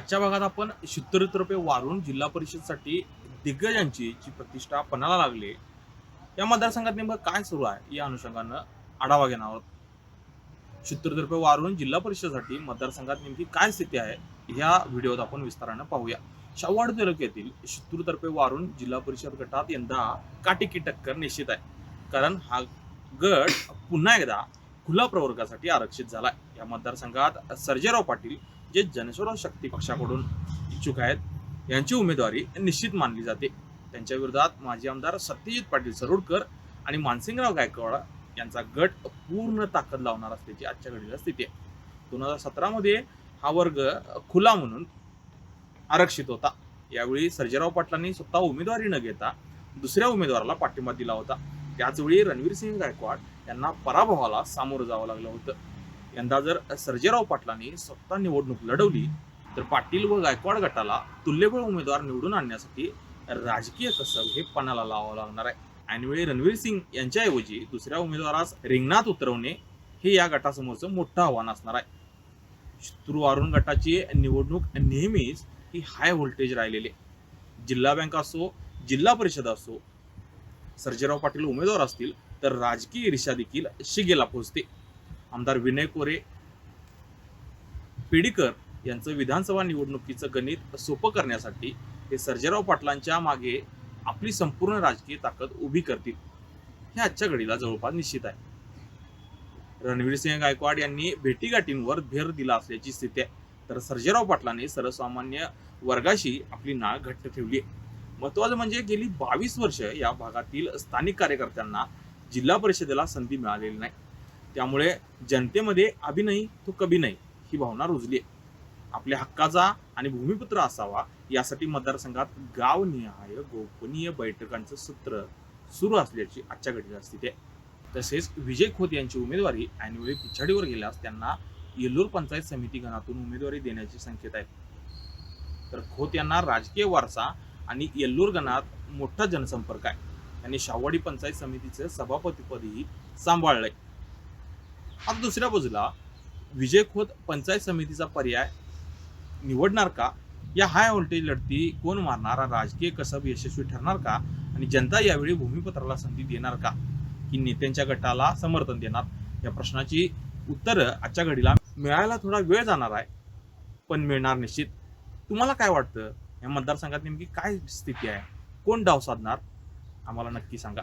आजच्या भागात आपण शित्तर रुपये वारून जिल्हा परिषदसाठी दिग्गजांची जी प्रतिष्ठा पणाला लागली या मतदारसंघात नेमकं काय सुरू आहे या अनुषंगानं आढावा घेणार आहोत. शित्तर रुपये वारून जिल्हा परिषदसाठी मतदारसंघात नेमकी काय स्थिती आहे या व्हिडिओत आपण विस्तारानं पाहूया. शाहवाड तालुक्यातील शित्तूरतर्फे वारून जिल्हा परिषद गटात यंदा काटेकी टक्कर निश्चित आहे. कारण हा गट पुन्हा एकदा खुला प्रवर्गासाठी आरक्षित झालाय. या मतदारसंघात सर्जेराव पाटील जे जनस्वराव शक्ती पक्षाकडून इच्छुक आहेत यांची उमेदवारी निश्चित मानली जाते. त्यांच्या विरोधात माजी आमदार सत्यजित पाटील सरोडकर आणि मानसिंगराव गायकवाड यांचा गट पूर्ण ताकद लावणार असल्याची आजच्या घडीला स्थिती आहे. दोन हजार सतरामध्ये हा वर्ग खुला म्हणून आरक्षित होता. यावेळी सर्जेराव पाटलांनी स्वतः उमेदवारी न घेता दुसऱ्या उमेदवाराला पाठिंबा दिला होता. त्याचवेळी रणवीर सिंग गायकवाड यांना पराभवाला सामोरं जावं लागलं होतं. यंदा जर सर्जेराव पाटलांनी स्वतः निवडणूक लढवली तर पाटील व गायकवाड गटाला तुल्यबळ उमेदवार निवडून आणण्यासाठी राजकीय कसब हे पणाला लावावं लागणार आहे. ऐनवेळी रणवीर सिंग यांच्याऐवजी दुसऱ्या उमेदवारास रिंगणात उतरवणे हे या गटासमोरचं मोठं आव्हान असणार आहे. शत्रुवारुण गटाची निवडणूक नेहमीच ही हाय व्होल्टेज राहिलेली जिल्हा बँक असो जिल्हा परिषद असो सर्जेराव पाटील उमेदवार असतील तर राजकीय ईर्षा देखील शिगेला पोहोचते आमदार विनय कोरे पेडीकर यांचं विधानसभा निवडणुकीचं गणित सोपं करण्यासाठी हे सर्जेराव पाटलांच्या मागे आपली संपूर्ण राजकीय ताकद उभी करतील हे आजच्या घडीला जवळपास निश्चित आहे. रणवीर सिंह गायकवाड यांनी भेटीगाठींवर भर दिला असल्याची स्थिती आहे. तर सर्जेराव पाटलांनी सर्वसामान्य वर्गाशी आपली नाळ घट्ट ठेवली आहे. महत्वाचं म्हणजे गेली बावीस वर्ष या भागातील स्थानिक कार्यकर्त्यांना जिल्हा परिषदेला संधी मिळालेली नाही. त्यामुळे जनतेमध्ये अभिनयी तो कभी नाही ही भावना रुजली आहे. आपल्या हक्काचा आणि भूमिपुत्र असावा यासाठी मतदारसंघात गावनिहाय गोपनीय बैठकांचं सत्र सुरू असल्याची आजच्या घटनेला स्थिती आहे. तसेच विजय खोत यांची उमेदवारी ऐनवेळी पिछाडीवर गेल्यास त्यांना येल्लूर पंचायत समिती गणातून उमेदवारी देण्याचे संकेत आहेत तर खोत यांना राजकीय वारसा आणि येल्लूर गणात मोठा जनसंपर्क आहे. त्यांनी शाहवाडी पंचायत समितीचं सभापतीपदही सांभाळलंय. आता दुसऱ्या बाजूला विजय खोत पंचायत समितीचा पर्याय निवडणार का? या हाय व्होल्टेज लढती कोण मारणार? राजकीय कसब यशस्वी ठरणार का? आणि जनता यावेळी भूमिपत्राला संधी देणार का? की नेत्यांच्या गटाला समर्थन देणार? या प्रश्नाची उत्तरं आजच्या घडीला मिळायला थोडा वेळ जाणार आहे पण मिळणार निश्चित. तुम्हाला काय वाटतं? या मतदारसंघात नेमकी काय स्थिती आहे? कोण डाव साधणार? आम्हाला नक्की सांगा.